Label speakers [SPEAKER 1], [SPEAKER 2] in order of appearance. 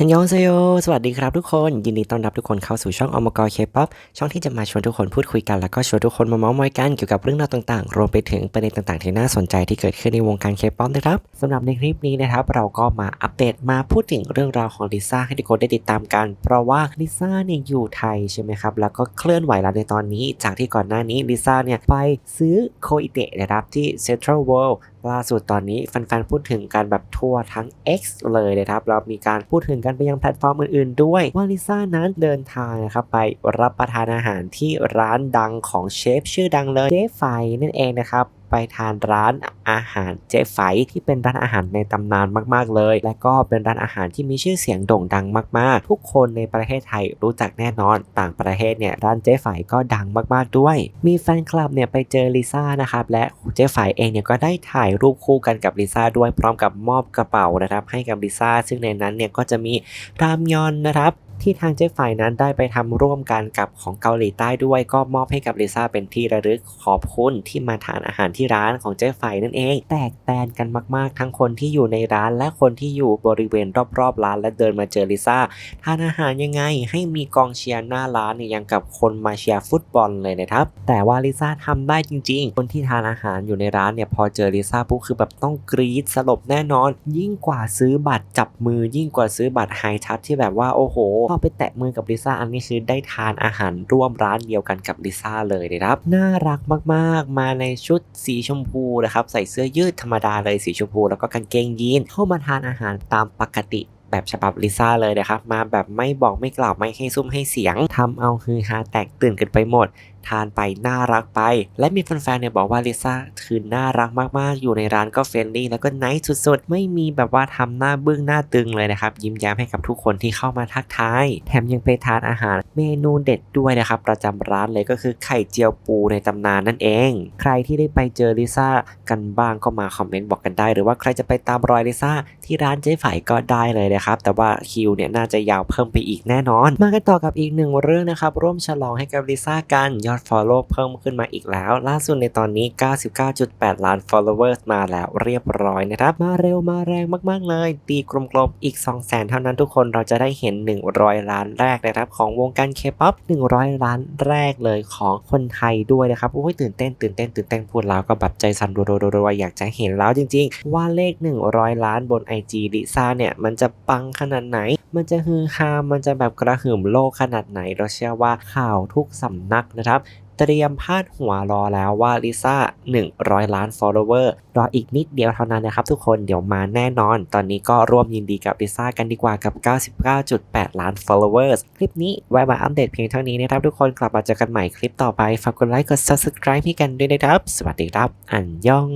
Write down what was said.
[SPEAKER 1] ฮันยองเซโย สวัสดีครับทุกคน ยินดีต้อนรับทุกคนเข้าสู่ช่องอมกรเคป๊อปช่องที่จะมาชวนทุกคนพูดคุยกัน แล้วก็ชวนทุกคนมาเมาส์มอยกันเกี่ยวกับเรื่องราวต่างๆ รวมไปถึงประเด็นต่างๆ ที่น่าสนใจที่เกิดขึ้นในวงการเคป๊อปนะครับสำหรับในคลิปนี้นะครับ เราก็มาอัปเดตมาพูดถึงเรื่องราวของลิซ่าให้ทุกคนได้ติดตามกัน เพราะว่าลิซ่าเนี่ยอยู่ไทยใช่ไหมครับ แล้วก็เคลื่อนไหวแล้วในตอนนี้ จากที่ก่อนหน้านี้ลิซ่าเนี่ยไปซื้อโคอิเตะนะครับที่ Central World ล่ล่าสุดตอนนี้แฟนๆพูดถึงการแบบทั่วทั้ง X เลยนะครับ เรามีการพูดถึงกันไปยังแพลตฟอร์มอื่นๆ ด้วยว่าลิซ่านั้นเดินทางนะครับไปรับประทานอาหารที่ร้านดังของเชฟชื่อดังเลยเชฟไฟนั่นเองนะครับ ไปทานร้านอาหารเจ๊ไฝที่เป็นร้านอาหารในตำนานมาก ๆ เลย และก็เป็นร้านอาหารที่มีชื่อเสียงโด่งดังมาก ๆ ทุกคนในประเทศไทยรู้จักแน่นอน ต่างประเทศเนี่ยร้านเจ๊ไฝก็ดังมาก ๆ ด้วย มีแฟนคลับเนี่ยไปเจอลิซ่านะครับและเจ๊ไฝเองเนี่ยก็ได้ถ่ายรูปคู่กันกับลิซ่าด้วยพร้อมกับมอบกระเป๋านะครับให้กับลิซ่าซึ่งในนั้นเนี่ยก็จะมีรามยอนนะครับ ที่ทางเจ๊ฝ่ายนั้นได้ไปทำร่วมกันกับของเกาหลีใต้ด้วยก็มอบให้กับลิซ่าเป็นที่ระลึกขอบคุณที่มาทานอาหารที่ร้านของเจ๊ฝ่ายนั่นเอง แตกแตนกันมากๆ ทั้งคนที่อยู่ในร้านและคนที่อยู่บริเวณรอบๆร้านและเดินมาเจอลิซ่าทานอาหารยังไงให้มีกองเชียร์หน้าร้านเนี่ยยังกับคนมาเชียร์ฟุตบอลเลยนะครับ แต่ว่าลิซ่าทำได้จริง ๆ คนที่ทานอาหารอยู่ในร้านเนี่ยพอเจอลิซ่าปุ๊บคือแบบต้องกรี๊ดสลบแน่นอน ยิ่งกว่าซื้อบัตรจับมือยิ่งกว่าซื้อบัตรไฮทัชที่แบบว่าโอ้โหพอไปแตะมือกับลิซ่าอันนี้คือได้ทานอาหารร่วมร้านเดียวกันกับลิซ่าเลยนะครับน่ารักมากๆ มาในชุดสีชมพูนะครับใส่เสื้อยืดธรรมดาเลยสีชมพู แล้วก็กางเกงยีนเข้ามาทานอาหารตามปกติแบบฉบับลิซ่าเลยนะครับ มาแบบไม่บอกไม่กล่าวไม่ให้ซุ้มให้เสียงทำเอาฮือฮาแตกตื่นกันไปหมด ทานไปน่ารักไป และมีแฟนๆเนี่ยบอกว่าลิซ่าคือน่ารักมากๆ อยู่ในร้านก็เฟรนลี่แล้วก็ไนท์สุดๆ ไม่มีแบบว่าทำหน้าบึ้งหน้าตึงเลยนะครับ ยิ้มแย้มให้กับทุกคนที่เข้ามาทักทาย แถมยังไปทานอาหารเมนูเด็ดด้วยนะครับ ประจำร้านเลยก็คือไข่เจียวปูในตำนานนั่นเอง ใครที่ได้ไปเจอลิซ่ากันบ้างก็มาคอมเมนต์บอกกันได้ หรือว่าใครจะไปตามรอยลิซ่าที่ร้านเจ๊ไฝก็ได้เลยนะครับ แต่ว่าคิวเนี่ยน่าจะยาวเพิ่มไปอีกแน่นอน มากันต่อกับอีกหนึ่งเรื่องนะครับร่วมฉลองให้กับลิซ่ากันยอด Follow เพิ่มขึ้นมาอีกแล้ว ล่าสุดในตอนนี้ 99.8 ล้าน followers มาแล้วเรียบร้อยนะครับ มาเร็วมาแรงมาก ๆ เลย ตีกลมๆอีก 200,000เท่านั้นทุกคนเราจะได้เห็น 100 ล้านแรกนะครับ ของวงการ K-POP 100 ล้านแรกเลยของคนไทยด้วยนะครับโอ้ยตื่นเต้นตื่นเต้นตื่นเต้นพูดแล้วก็แบบใจสั่นรัวๆๆๆอยากจะเห็นแล้วจริง ๆ ว่าเลข 100 ล้านบน IG ลิซ่าเนี่ยมันจะปังขนาดไหน มันจะฮือฮามันจะแบบกระหึ่มโลกขนาดไหน เราเชื่อว่าข่าวทุกสำนักนะครับเตรียมพาดหัวรอแล้วว่าลิซ่า 100 ล้าน follower รออีกนิดเดียวเท่านั้นนะครับทุกคนเดี๋ยวมาแน่นอน ตอนนี้ก็ร่วมยินดีกับลิซ่ากันดีกว่ากับ 99.8 ล้าน followers คลิปนี้ไว้มาอัปเดตเพียงเท่านี้นะครับทุกคนกลับมาเจอกันใหม่คลิปต่อไป ฝากกดไลค์กด subscribe ให้กันด้วยนะครับ สวัสดีครับ อันยอง